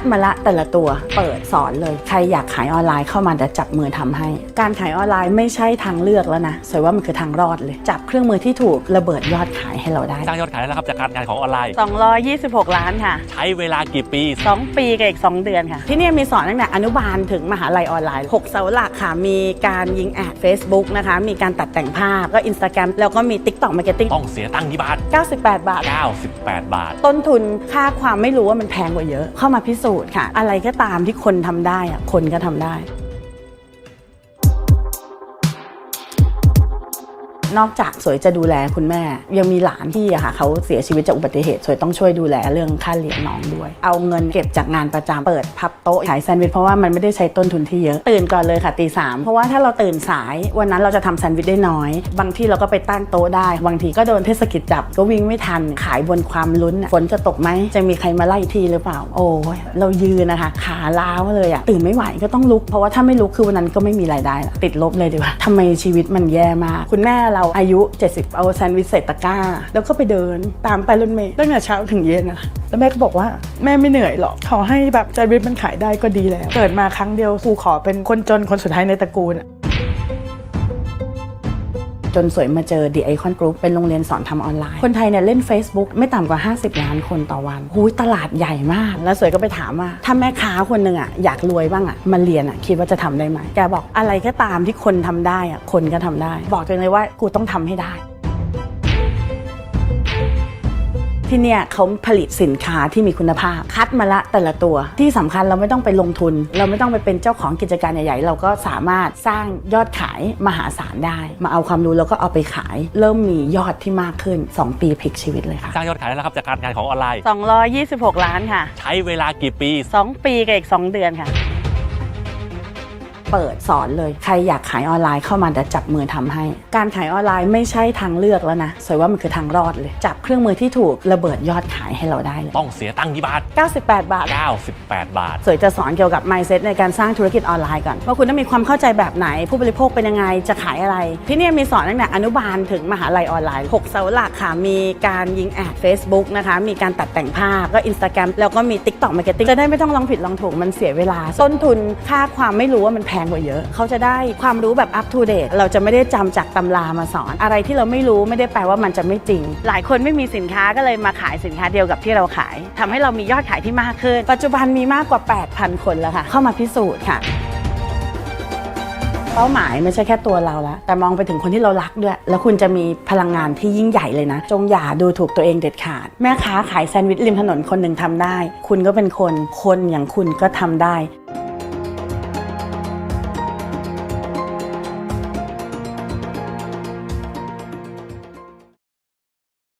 ดมาละแต่ละตัวเปิดสอนเลย ใครอยากขายออนไลน์เข้ามาจะจับมือทำให้ การขายออนไลน์ไม่ใช่ทางเลือกแล้วนะสวยว่ามันคือทางรอดเลย จับเครื่องมือที่ถูกระเบิดยอดขายให้เราได้สร้างยอดขายแล้วครับจากการงานของออนไลน์ 226 ล้านค่ะ ใช้เวลากี่ปี 2 ปีกับอีก 2 เดือนค่ะ ที่นี่มีสอนตั้งแต่อนุบาลถึงมหาลัยออนไลน์ 6 เสาหลักค่ะ มีการยิงแอด Facebook นะคะ มีการตัดแต่งภาพก็ Instagram แล้วก็มี TikTok Marketing ต้องเสียตังค์ที่บ้าน98 บาท 98 บาท ต้นทุนค่าความไม่รู้ว่ามันแพงกว่าเยอะ เข้ามาพิสูจน์ค่ะ อะไรก็ตามที่คนทำได้อะคนก็ทำได้ นอกจากสวยจะดูแลคุณแม่ ยังมีหลานที่อะค่ะเขาเสียชีวิตจากอุบัติเหตุสวยต้องช่วยดูแลเรื่องค่าเลี้ยงน้องด้วย เอาเงินเก็บจากงานประจำเปิดพับโต๊ะขายแซนด์วิชเพราะว่ามันไม่ได้ใช้ต้นทุนที่เยอะ ตื่นก่อนเลยค่ะตีสามเพราะว่าถ้าเราตื่นสายวันนั้นเราจะทำแซนด์วิชได้น้อย บางที่เราก็ไปตั้งโต๊ะได้ บางทีก็โดนเทศกิจจับก็วิ่งไม่ทันขายบนความลุ้นฝนจะตกไหมจะมีใครมาไล่ทีหรือเปล่า โอ้ยเรายืนนะคะ ขาล้าวเลยอะตื่นไม่ไหวก็ต้องลุก เพราะว่าถ้าไม่ลุกคือวันนั้นก็ไม่มีรายได้ละติดลบเลยดีกว่าทำไมชีวิตมันแย่มากคุณแม่เราอายุ 70 เอาแซนด์วิชใส่ตะกร้า แล้วก็ไปเดินตามไปรถเมล์ตั้งแต่เช้าถึงเย็นนะแล้วแม่ก็บอกว่าแม่ไม่เหนื่อยหรอกขอให้แบบแซนด์วิชมันขายได้ก็ดีแล้ว เกิดมาครั้งเดียวครูขอเป็นคนจนคนสุดท้ายในตระกูลอะ จนสวยมาเจอ The Icon Group เป็นโรงเรียนสอนทำออนไลน์ คนไทยเนี่ยเล่น Facebook ไม่ต่ำกว่า 50 ล้านคนต่อวันหูยตลาดใหญ่มาก แล้วสวยก็ไปถามว่า ถ้าแม่ค้าคนหนึ่งอะอยากรวยบ้างอะมาเรียนอะคิดว่าจะทำได้ไหมแกบอกอะไรก็ตามที่คนทำได้อะคนก็ทำได้ บอกตัวเองเลยว่ากูต้องทำให้ได้ ที่เนี่ยเขาผลิตสินค้าที่มีคุณภาพ คัดมาละแต่ละตัว ที่สำคัญเราไม่ต้องไปลงทุน เราไม่ต้องไปเป็นเจ้าของกิจการใหญ่ๆ เราก็สามารถสร้างยอดขายมหาศาลได้ มาเอาความรู้แล้วก็เอาไปขาย เริ่มมียอดที่มากขึ้น 2 ปีพลิกชีวิตเลยค่ะสร้างยอดขายแล้วครับจากการงานของออนไลน์ 226 ล้านค่ะ ใช้เวลากี่ปี 2 ปีกับอีก 2 เดือนค่ะ เปิดสอนเลย ใครอยากขายออนไลน์เข้ามาจะจับมือทำให้ การขายออนไลน์ไม่ใช่ทางเลือกแล้วนะสวยว่ามันคือทางรอดเลย จับเครื่องมือที่ถูกระเบิดยอดขายให้เราได้เลยต้องเสียตังค์ที่บ้าน98 บาท 98 บาท สวยจะสอนเกี่ยวกับ mindset ในการสร้างธุรกิจออนไลน์ก่อนว่าคุณต้องมีความเข้าใจแบบไหน ผู้บริโภคเป็นยังไงจะขายอะไร ที่นี่มีสอนตั้งแต่อนุบาลถึงมหาลัยออนไลน์ 6 เสาหลักค่ะมีการยิงแอด Facebook นะคะมีการตัดแต่งภาพก็ Instagram แล้วก็มี TikTok Marketing จะได้ไม่ต้องลองผิดลองถูกมันเสียเวลาต้นทุนค่าความไม่รู้ว่ามันแพงกว่าเยอะ เขาจะได้ความรู้แบบ up to date เราจะไม่ได้จำจากตำรามาสอน อะไรที่เราไม่รู้ไม่ได้แปลว่ามันจะไม่จริง หลายคนไม่มีสินค้าก็เลยมาขายสินค้าเดียวกับที่เราขายทำให้เรามียอดขายที่มากขึ้น ปัจจุบันมีมากกว่า 8,000 คนแล้วค่ะ เข้ามาพิสูจน์ค่ะเป้าหมายไม่ใช่แค่ตัวเราแล้วแต่มองไปถึงคนที่เรารักด้วย แล้วคุณจะมีพลังงานที่ยิ่งใหญ่เลยนะ จงอย่าดูถูกตัวเองเด็ดขาด แม่ค้าขายแซนด์วิชริมถนนคนหนึ่งทำได้ คุณก็เป็นคน คนอย่างคุณก็ทำได้